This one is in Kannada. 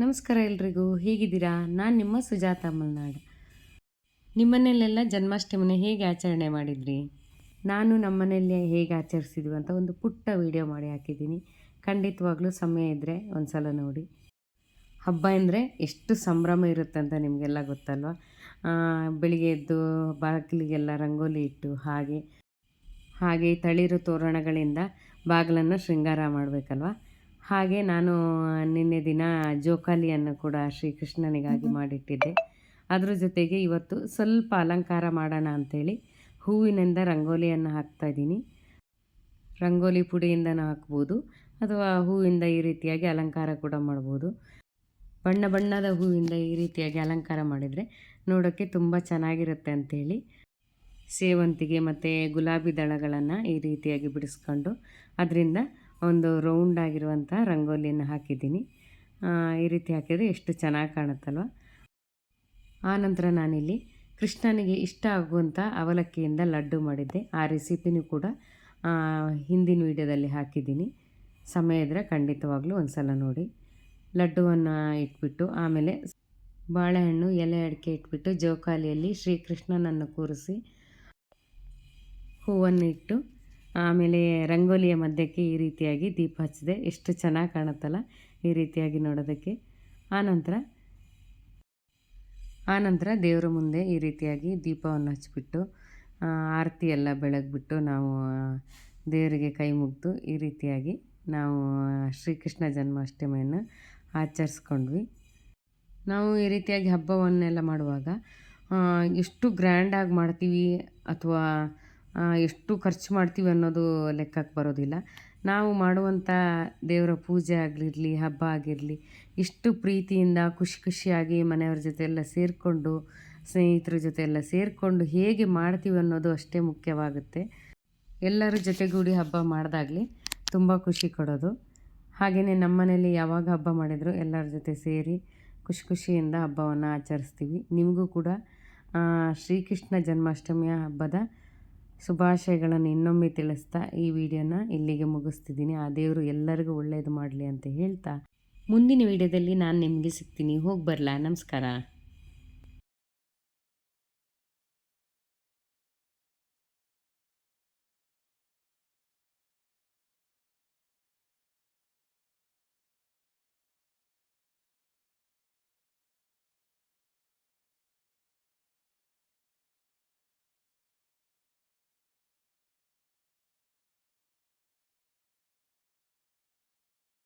ನಮಸ್ಕಾರ ಎಲ್ರಿಗೂ, ಹೇಗಿದ್ದೀರಾ? ನಾನು ನಿಮ್ಮ ಸುಜಾತ ಮಲ್ನಾಡು. ನಿಮ್ಮನೇಲೆಲ್ಲ ಜನ್ಮಾಷ್ಟಮಿನ ಹೇಗೆ ಆಚರಣೆ ಮಾಡಿದ್ರಿ? ನಾನು ನಮ್ಮನೆಯಲ್ಲಿ ಹೇಗೆ ಆಚರಿಸಿದ್ವಿ ಅಂತ ಒಂದು ಪುಟ್ಟ ವಿಡಿಯೋ ಮಾಡಿ ಹಾಕಿದ್ದೀನಿ. ಖಂಡಿತವಾಗ್ಲೂ ಸಮಯ ಇದ್ದರೆ ಒಂದು ಸಲ ನೋಡಿ. ಹಬ್ಬ ಎಂದರೆ ಎಷ್ಟು ಸಂಭ್ರಮ ಇರುತ್ತೆ ಅಂತ ನಿಮಗೆಲ್ಲ ಗೊತ್ತಲ್ವ? ಬೆಳಿಗ್ಗೆ ಎದ್ದು ಬಾಗಿಲಿಗೆಲ್ಲ ರಂಗೋಲಿ ಇಟ್ಟು ಹಾಗೆ ಹಾಗೆ ತಳಿರು ತೋರಣಗಳಿಂದ ಬಾಗಿಲನ್ನು ಶೃಂಗಾರ ಮಾಡಬೇಕಲ್ವ? ಹಾಗೆ ನಾನು ನಿನ್ನೆ ದಿನ ಜೋಕಾಲಿಯನ್ನು ಕೂಡ ಶ್ರೀಕೃಷ್ಣನಿಗಾಗಿ ಮಾಡಿಟ್ಟಿದ್ದೆ. ಅದರ ಜೊತೆಗೆ ಇವತ್ತು ಸ್ವಲ್ಪ ಅಲಂಕಾರ ಮಾಡೋಣ ಅಂಥೇಳಿ ಹೂವಿನಿಂದ ರಂಗೋಲಿಯನ್ನು ಹಾಕ್ತಾ ಇದ್ದೀನಿ. ರಂಗೋಲಿ ಪುಡಿಯಿಂದನೂ ಹಾಕ್ಬೋದು ಅಥವಾ ಹೂವಿಂದ ಈ ರೀತಿಯಾಗಿ ಅಲಂಕಾರ ಕೂಡ ಮಾಡ್ಬೋದು. ಬಣ್ಣ ಬಣ್ಣದ ಹೂವಿಂದ ಈ ರೀತಿಯಾಗಿ ಅಲಂಕಾರ ಮಾಡಿದರೆ ನೋಡೋಕ್ಕೆ ತುಂಬ ಚೆನ್ನಾಗಿರುತ್ತೆ ಅಂಥೇಳಿ ಸೇವಂತಿಗೆ ಮತ್ತು ಗುಲಾಬಿ ದಳಗಳನ್ನು ಈ ರೀತಿಯಾಗಿ ಬಿಡಿಸ್ಕೊಂಡು ಅದರಿಂದ ಒಂದು ರೌಂಡ್ ಆಗಿರುವಂಥ ರಂಗೋಲಿಯನ್ನು ಹಾಕಿದ್ದೀನಿ. ಈ ರೀತಿ ಹಾಕಿದರೆ ಎಷ್ಟು ಚೆನ್ನಾಗಿ ಕಾಣುತ್ತಲ್ವ? ಆನಂತರ ನಾನಿಲ್ಲಿ ಕೃಷ್ಣನಿಗೆ ಇಷ್ಟ ಆಗುವಂಥ ಅವಲಕ್ಕಿಯಿಂದ ಲಡ್ಡು ಮಾಡಿದ್ದೆ. ಆ ರೆಸಿಪಿನೂ ಕೂಡ ಹಿಂದಿನ ವೀಡಿಯೋದಲ್ಲಿ ಹಾಕಿದ್ದೀನಿ. ಸಮಯ ಇದ್ದರೆ ಖಂಡಿತವಾಗ್ಲೂ ಒಂದು ಸಲ ನೋಡಿ. ಲಡ್ಡುವನ್ನು ಇಟ್ಬಿಟ್ಟು, ಆಮೇಲೆ ಬಾಳೆಹಣ್ಣು, ಎಲೆ ಅಡಿಕೆ ಇಟ್ಬಿಟ್ಟು ಜೋಕಾಲಿಯಲ್ಲಿ ಶ್ರೀಕೃಷ್ಣನನ್ನು ಕೂರಿಸಿ ಹೂವನ್ನು ಇಟ್ಟು ಆಮೇಲೆ ರಂಗೋಲಿಯ ಮಧ್ಯಕ್ಕೆ ಈ ರೀತಿಯಾಗಿ ದೀಪ ಹಚ್ಚಿದೆ. ಎಷ್ಟು ಚೆನ್ನಾಗಿ ಕಾಣುತ್ತಲ್ಲ ಈ ರೀತಿಯಾಗಿ ನೋಡೋದಕ್ಕೆ. ಆನಂತರ ಆನಂತರ ದೇವರ ಮುಂದೆ ಈ ರೀತಿಯಾಗಿ ದೀಪವನ್ನು ಹಚ್ಚಿಬಿಟ್ಟು ಆರತಿ ಎಲ್ಲ ಬೆಳಗ್ಬಿಟ್ಟು ನಾವು ದೇವರಿಗೆ ಕೈ ಮುಗಿದು ಈ ರೀತಿಯಾಗಿ ನಾವು ಶ್ರೀಕೃಷ್ಣ ಜನ್ಮಾಷ್ಟಮಿಯನ್ನು ಆಚರಿಸ್ಕೊಂಡ್ವಿ. ನಾವು ಈ ರೀತಿಯಾಗಿ ಹಬ್ಬವನ್ನೆಲ್ಲ ಮಾಡುವಾಗ ಎಷ್ಟು ಗ್ರ್ಯಾಂಡಾಗಿ ಮಾಡ್ತೀವಿ ಅಥವಾ ಎಷ್ಟು ಖರ್ಚು ಮಾಡ್ತೀವಿ ಅನ್ನೋದು ಲೆಕ್ಕಕ್ಕೆ ಬರೋದಿಲ್ಲ. ನಾವು ಮಾಡುವಂಥ ದೇವರ ಪೂಜೆ ಆಗಿರಲಿ ಹಬ್ಬ ಆಗಿರಲಿ, ಇಷ್ಟು ಪ್ರೀತಿಯಿಂದ ಖುಷಿ ಖುಷಿಯಾಗಿ ಮನೆಯವ್ರ ಜೊತೆ ಎಲ್ಲ ಸೇರಿಕೊಂಡು, ಸ್ನೇಹಿತರ ಜೊತೆ ಎಲ್ಲ ಸೇರಿಕೊಂಡು ಹೇಗೆ ಮಾಡ್ತೀವಿ ಅನ್ನೋದು ಅಷ್ಟೇ ಮುಖ್ಯವಾಗುತ್ತೆ. ಎಲ್ಲರ ಜೊತೆಗೂಡಿ ಹಬ್ಬ ಮಾಡಿದಾಗಲಿ ತುಂಬ ಖುಷಿ ಕೊಡೋದು. ಹಾಗೆಯೇ ನಮ್ಮನೇಲಿ ಯಾವಾಗ ಹಬ್ಬ ಮಾಡಿದರೂ ಎಲ್ಲರ ಜೊತೆ ಸೇರಿ ಖುಷಿ ಖುಷಿಯಿಂದ ಹಬ್ಬವನ್ನು ಆಚರಿಸ್ತೀವಿ. ನಿಮಗೂ ಕೂಡ ಶ್ರೀಕೃಷ್ಣ ಜನ್ಮಾಷ್ಟಮಿಯ ಹಬ್ಬದ ಶುಭಾಶಯಗಳನ್ನು ಇನ್ನೊಮ್ಮೆ ತಿಳಿಸ್ತಾ ಈ ವಿಡಿಯೋನ ಇಲ್ಲಿಗೆ ಮುಗಿಸ್ತಿದ್ದೀನಿ. ಆ ದೇವರು ಎಲ್ಲರಿಗೂ ಒಳ್ಳೆಯದು ಮಾಡಲಿ ಅಂತ ಹೇಳ್ತಾ ಮುಂದಿನ ವಿಡಿಯೋದಲ್ಲಿ ನಾನು ನಿಮಗೆ ಸಿಗ್ತೀನಿ. ಹೋಗಿ ಬರಲಾ. ನಮಸ್ಕಾರ.